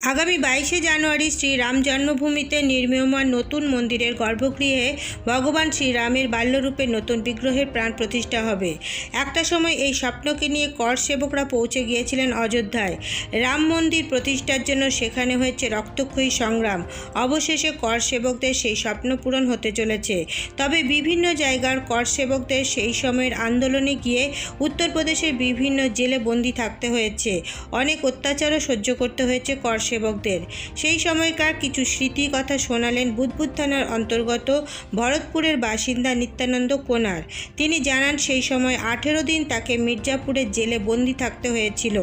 আগামী বাইশে জানুয়ারি শ্রীরাম জন্মভূমিতে নির্মীয়মান নতুন মন্দিরের গর্ভগৃহে ভগবান শ্রীরামের বাল্যরূপে নতুন বিগ্রহের প্রাণ প্রতিষ্ঠা হবে। একটা সময় এই স্বপ্নকে নিয়ে কর সেবকরা পৌঁছে গিয়েছিলেন অযোধ্যায়। রাম মন্দির প্রতিষ্ঠার জন্য সেখানে হয়েছে রক্তক্ষয়ী সংগ্রাম। অবশেষে কর সেবকদের সেই স্বপ্ন পূরণ হতে চলেছে। তবে বিভিন্ন জায়গার কর সেবকদের সেই সময়ের আন্দোলনে গিয়ে উত্তরপ্রদেশের বিভিন্ন জেলে বন্দি থাকতে হয়েছে। অনেক অত্যাচারও সহ্য করতে হয়েছে কর সেবকদের সেই সময়কার কিছু স্মৃতি কথা শোনালেন বুধবুদ থানার অন্তর্গত ভরতপুরের বাসিন্দা নিত্যানন্দ কোনার। তিনি জানান, সেই সময় আঠেরো দিন তাকে মির্জাপুরের জেলে বন্দি থাকতে হয়েছিল।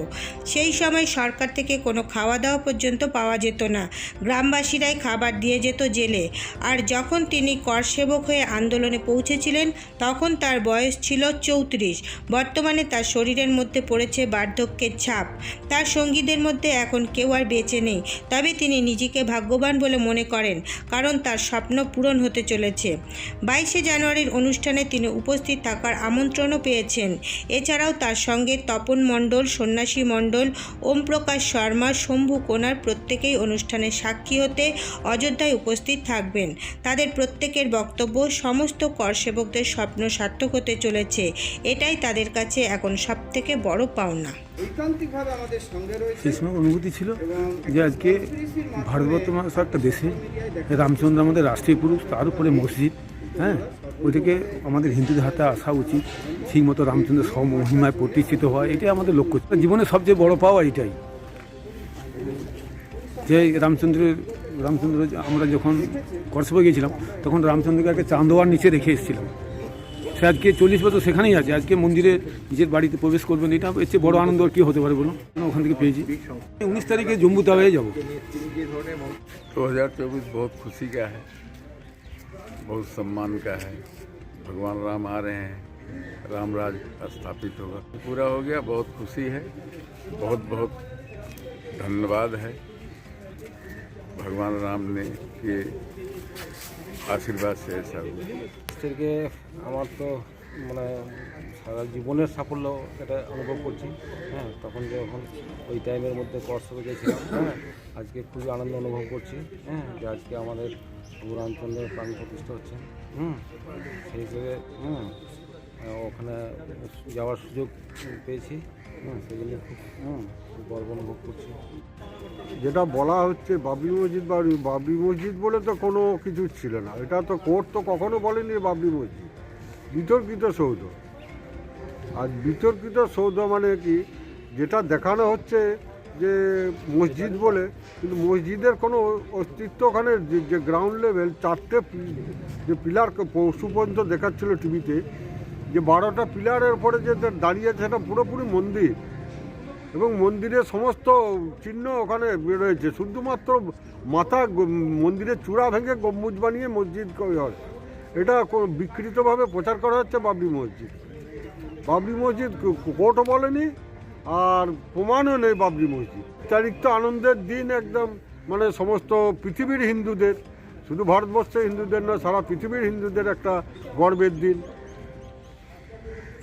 সেই সময় সরকার থেকে কোনো খাওয়া দাওয়া পর্যন্ত পাওয়া যেত না। গ্রামবাসীরাই খাবার দিয়ে যেত জেলে। আর যখন তিনি কর সেবক হয়ে আন্দোলনে পৌঁছেছিলেন, তখন তার বয়স ছিল চৌত্রিশ। বর্তমানে তার শরীরের মধ্যে পড়েছে বার্ধক্যের ছাপ। তার সঙ্গীদের মধ্যে এখন কেউ আর বেঁচে নেই তবে তিনি নিজেকে ভাগ্যবান বলে মনে করেন, কারণ তার স্বপ্ন পূরণ হতে চলেছে। বাইশে জানুয়ারির অনুষ্ঠানে তিনি উপস্থিত থাকার আমন্ত্রণও পেয়েছেন। এছাড়াও তার সঙ্গে তপন মণ্ডল, সন্ন্যাসী মণ্ডল, ওমপ্রকাশ শর্মা, শম্ভু কোনার প্রত্যেকেই অনুষ্ঠানে সাক্ষী হতে অযোধ্যায় উপস্থিত থাকবেন। তাদের প্রত্যেকের বক্তব্য, সমস্ত কর সেবকদের স্বপ্ন সার্থক হতে চলেছে। এটাই তাদের কাছে এখন সবথেকে বড় পাওনা। ঐকান্তিকভাবে আমাদের সঙ্গে রয়েছে সেই সময় অনুভূতি ছিল যে আজকে ভারতবর্ষ মতো একটা দেশে রামচন্দ্র আমাদের রাষ্ট্রীয় পুরুষ তার উপরে মসজিদ হ্যাঁ? ওইটাকে আমাদের হিন্দুদের হাতে আসা উচিত। ঠিক মতো রামচন্দ্র সব মহিমায় প্রতিষ্ঠিত হয় এটাই আমাদের লক্ষ্য জীবনের সবচেয়ে বড় পাওয়া এটাই। যে রামচন্দ্রের রামচন্দ্র আমরা যখন কর্সবে গিয়েছিলাম তখন রামচন্দ্রকে একটা চান্দোয়ার নিচে রেখে এসেছিলাম। সে আজকে চল্লিশ বছর সেখানেই আছে আজকে মন্দিরে নিজের বাড়িতে প্রবেশ করবেন এটা এর চেয়ে বড় আনন্দ আর কি হতে পারে বলুন ওখান থেকে পেয়েছি উনিশ তারিখে জম্মু তাওয়ায় যাবো दो हजार चौबीस बहुत खुशी का है बहुत सम्मान का है भगवान राम आ रहे हैं राम राज स्थापित होगा पूरा हो गया बहुत खुशी है बहुत बहुत धन्यवाद है भगवान राम ने के आशीर्वाद से ऐसा हुआ থেকে আমার তো মানে সারা জীবনের সাফল্য এটা অনুভব করছি হ্যাঁ তখন যখন ওই টাইমের মধ্যে কর্সবে গেছিলাম হ্যাঁ আজকে খুবই আনন্দ অনুভব করছি হ্যাঁ যে আজকে আমাদের রামচন্দ্রের প্রাণ প্রতিষ্ঠা হচ্ছে, হুম, সেই হিসেবে, হুম ওখানে যাওয়ার সুযোগ পেয়েছি। সেই খুব গর্ব অনুভব করছি। যেটা বলা হচ্ছে বাবরি মসজিদ বা বাবরি মসজিদ বলে তো কোনো কিছু ছিল না। এটা তো কোর্ট তো কখনো বলেনি বাবরি মসজিদ। বিতর্কিত সৌধ। আর বিতর্কিত সৌধ মানে কি? যেটা দেখানো হচ্ছে যে মসজিদ বলে, কিন্তু মসজিদের কোনো অস্তিত্ব ওখানে যে গ্রাউন্ড লেভেল চারটে যে পিলার পশু পর্যন্ত দেখাচ্ছিল টিভিতে যে বারোটা পিলারের উপরে যে দাঁড়িয়ে আছে, সেটা পুরোপুরি মন্দির। এবং মন্দিরের সমস্ত চিহ্ন ওখানে রয়েছে। শুধুমাত্র মাথা মন্দিরের চূড়া ভেঙে গম্বুজ বানিয়ে মসজিদ করা হয়। এটা বিকৃতভাবে প্রচার করা হচ্ছে বাবরি মসজিদ। বাবরি মসজিদ কোর্টও বলেনি, আর প্রমাণও নেই বাবরি মসজিদ। তারিখ তো আনন্দের দিন একদম মানে সমস্ত পৃথিবীর হিন্দুদের। শুধু ভারতবর্ষের হিন্দুদের নয়, সারা পৃথিবীর হিন্দুদের একটা গর্বের দিন।